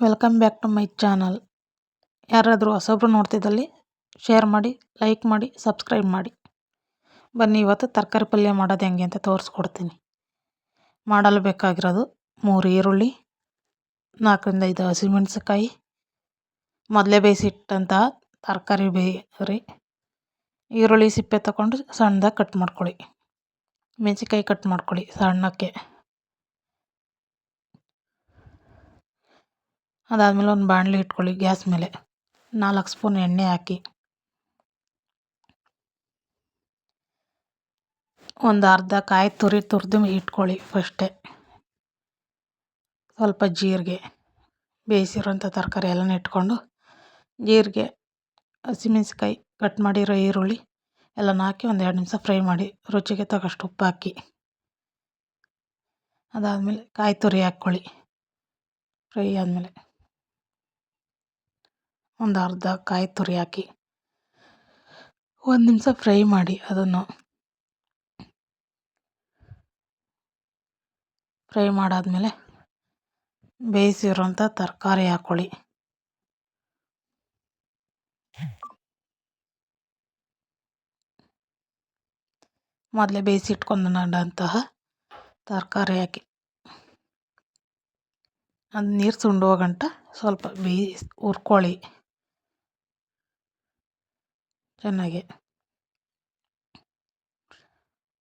Welcome back to my channel ಯಾರಾದರೂ ಹೊಸಬ್ರು ನೋಡ್ತಿದ್ದಲ್ಲಿ ಶೇರ್ ಮಾಡಿ ಲೈಕ್ ಮಾಡಿ ಸಬ್ಸ್ಕ್ರೈಬ್ ಮಾಡಿ. ಬನ್ನಿ, ಇವತ್ತು ತರಕಾರಿ ಪಲ್ಯ ಮಾಡೋದು ಹೆಂಗೆ ಅಂತ ತೋರಿಸ್ಕೊಡ್ತೀನಿ. ಮಾಡಲು ಬೇಕಾಗಿರೋದು ಮೂರು ಈರುಳ್ಳಿ, ನಾಲ್ಕರಿಂದ ಐದು ಹಸಿಮೆಣಸಿಕಾಯಿ ಮೊದಲೇ ಬೇಯಿಸಿಟ್ಟಂತಹ ತರಕಾರಿ ಬೇಯಿರಿ ಈರುಳ್ಳಿ ಸಿಪ್ಪೆ ತಗೊಂಡು ಸಣ್ಣದಾಗಿ ಕಟ್ ಮಾಡ್ಕೊಳ್ಳಿ. ಮೆಣಸಿಕಾಯಿ ಕಟ್ ಮಾಡ್ಕೊಳ್ಳಿ ಸಣ್ಣಕ್ಕೆ. ಅದಾದಮೇಲೆ ಒಂದು ಬಾಣಲಿ ಇಟ್ಕೊಳ್ಳಿ ಗ್ಯಾಸ್ ಮೇಲೆ. ನಾಲ್ಕು ಸ್ಪೂನ್ ಎಣ್ಣೆ ಹಾಕಿ. ಒಂದು ಅರ್ಧ ಕಾಯಿ ತುರಿ ತುರಿದು ಇಟ್ಕೊಳ್ಳಿ ಫಸ್ಟೇ. ಸ್ವಲ್ಪ ಜೀರಿಗೆ ಬೇಯಿಸಿರೋಂಥ ತರಕಾರಿ ಎಲ್ಲನೂ ಇಟ್ಕೊಂಡು ಜೀರಿಗೆ ಹಸಿಮೆಣ್ಸಿಕಾಯಿ ಕಟ್ ಮಾಡಿರೋ ಈರುಳ್ಳಿ ಎಲ್ಲನ ಹಾಕಿ ಒಂದು ಎರಡು ನಿಮಿಷ ಫ್ರೈ ಮಾಡಿ ರುಚಿಗೆ ತಗೊಷ್ಟು ಉಪ್ಪು ಹಾಕಿ. ಅದಾದಮೇಲೆ ಕಾಯಿ ತುರಿ ಹಾಕ್ಕೊಳ್ಳಿ. ಫ್ರೈ ಆದಮೇಲೆ. ಒಂದು ಅರ್ಧ ಕಾಯಿ ತುರಿ ಹಾಕಿ ಒಂದು ನಿಮಿಷ ಫ್ರೈ ಮಾಡಿ ಅದನ್ನು. ಫ್ರೈ ಮಾಡಾದಮೇಲೆ ಬೇಯಿಸಿರೋಂಥ ತರಕಾರಿ ಹಾಕ್ಕೊಳ್ಳಿ ಮೊದಲೇ ಬೇಯಿಸಿಟ್ಕೊಂಡಂತಹ ತರಕಾರಿ ಹಾಕಿ. ಅದು ನೀರು ಸುಂಡುವ ಗಂಟ ಸ್ವಲ್ಪ ಬೇಯಿಸಿ ಹುರ್ಕೊಳ್ಳಿ. ಚೆನ್ನಾಗಿ.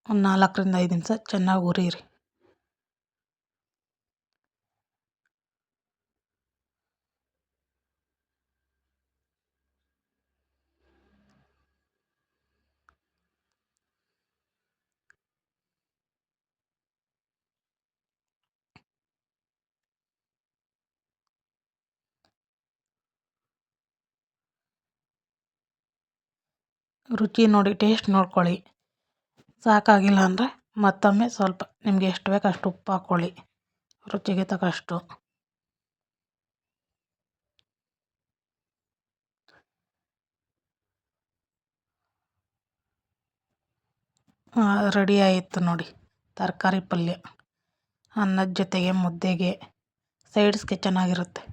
ಒಂದು ನಾಲ್ಕರಿಂದ ಐದು ನಿಮಿಷ ಚೆನ್ನಾಗಿ ಹುರಿಯಿರಿ. ರುಚಿ ನೋಡಿ, ಟೇಸ್ಟ್ ನೋಡ್ಕೊಳ್ಳಿ. ಸಾಕಾಗಿಲ್ಲ ಅಂದರೆ ಮತ್ತೊಮ್ಮೆ ಸ್ವಲ್ಪ. ನಿಮಗೆ ಎಷ್ಟು ಬೇಕು ಅಷ್ಟು ಉಪ್ಪು ಹಾಕ್ಕೊಳ್ಳಿ. ರುಚಿಗೆ ತಕ್ಕಷ್ಟು. ರೆಡಿ ಆಯಿತು ನೋಡಿ. ತರಕಾರಿ ಪಲ್ಯ. ಅನ್ನದ ಜೊತೆಗೆ ಮುದ್ದೆಗೆ. ಸೈಡ್ಸ್ಗೆ ಚೆನ್ನಾಗಿರುತ್ತೆ.